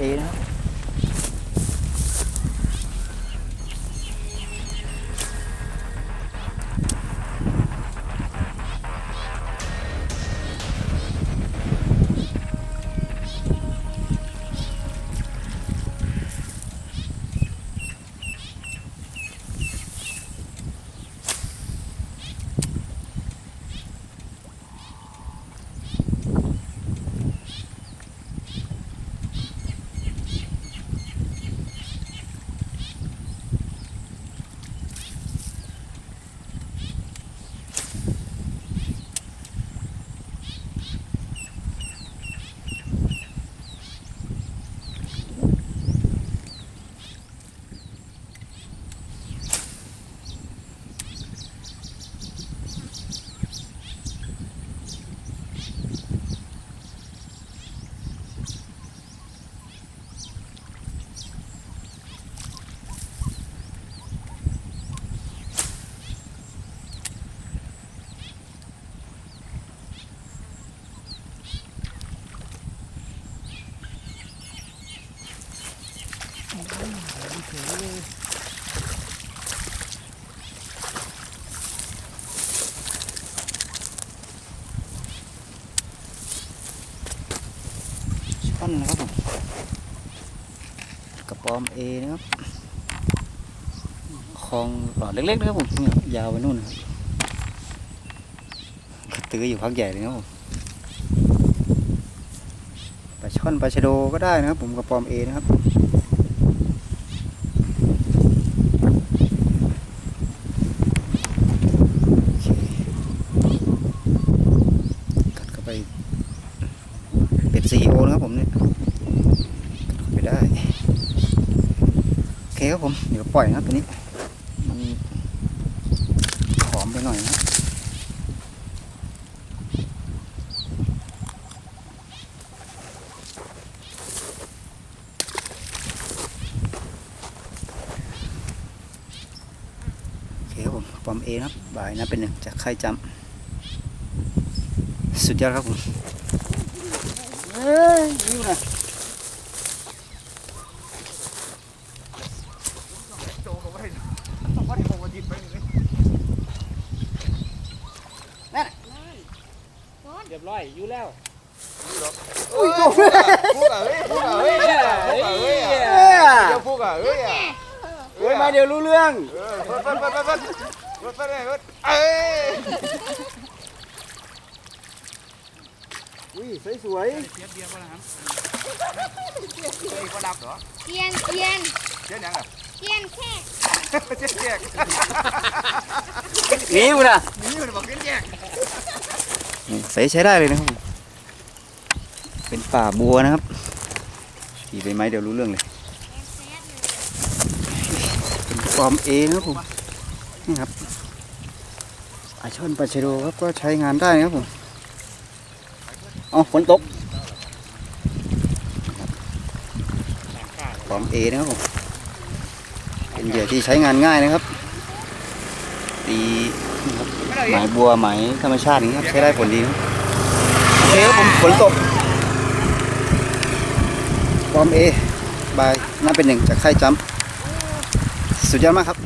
eh, มเอนะครับช่อนนะครับผมกระปอมเอนะครับคลองหลอดเล็กๆนะครับผมยยาวไปนู่นนะครับกระตืออยู่พักใหญ่เลยนะครับผมปลาช่อนปลาชะโดก็ได้นะครับผมกระปอมเอนะครับโอเคกัดเข้าไป เป็ดซีโอ นะครับผมเนี่ยไปได้โอเคครับผมเดี๋ยวปล่อยนะครับตัวนี้มันหอมไปหน่อยนะเคครับผมปอมเอครับบ่ายนะเป็นหนึ่งจากไข่จำสุดยอดครับผม เอ้ยนี่นะเรียบร้อยอยู่แล้วอุ้ยพูดอะเฮ้ยพูดอะเฮ้ยพูดอะเฮ้ยเฮ้ยเดี๋ยวพูดอะเฮ้ยเฮ้ยมาเดี๋ยวรู้เรื่องเออเพิ่นเพิ่นเพิ่นเพิ่นเพิ่น เพิ่นเพิ่นเพิ่นเอ้ยอุ้ยสวยเทียบเดียวก็แล้วครับเฮ้ยก็ดับเหรอเทียนเทียนเจ๊ยังอะเทียนแค่เจ๊แยกๆนี่มันอะนี่มันบอกเจ๊แยกใส่ใช้ได้เลยนะครับผมเป็นป่าบัวนะครับขี่ใบไม้เดี๋ยวรู้เรื่องเลยเป็นฟอร์มเอนะครับผมนี่ครับปลาช่อนปลาชะโดครับก็ใช้งานได้นะครับผม อ๋อฝนตกฟอร์มเอนะครับผมเป็นเหยื่อที่ใช้งานง่ายนะครับตีนี่ครับหมายบัวหมายธรรมชาติอย่างนี้ครับใช้ได้ผลดีครับโอเคครับผมฝนตกฟอร์มเอบายน่าเป็นหนึ่งจากค่ายจัมป์สุดยอดมากครับ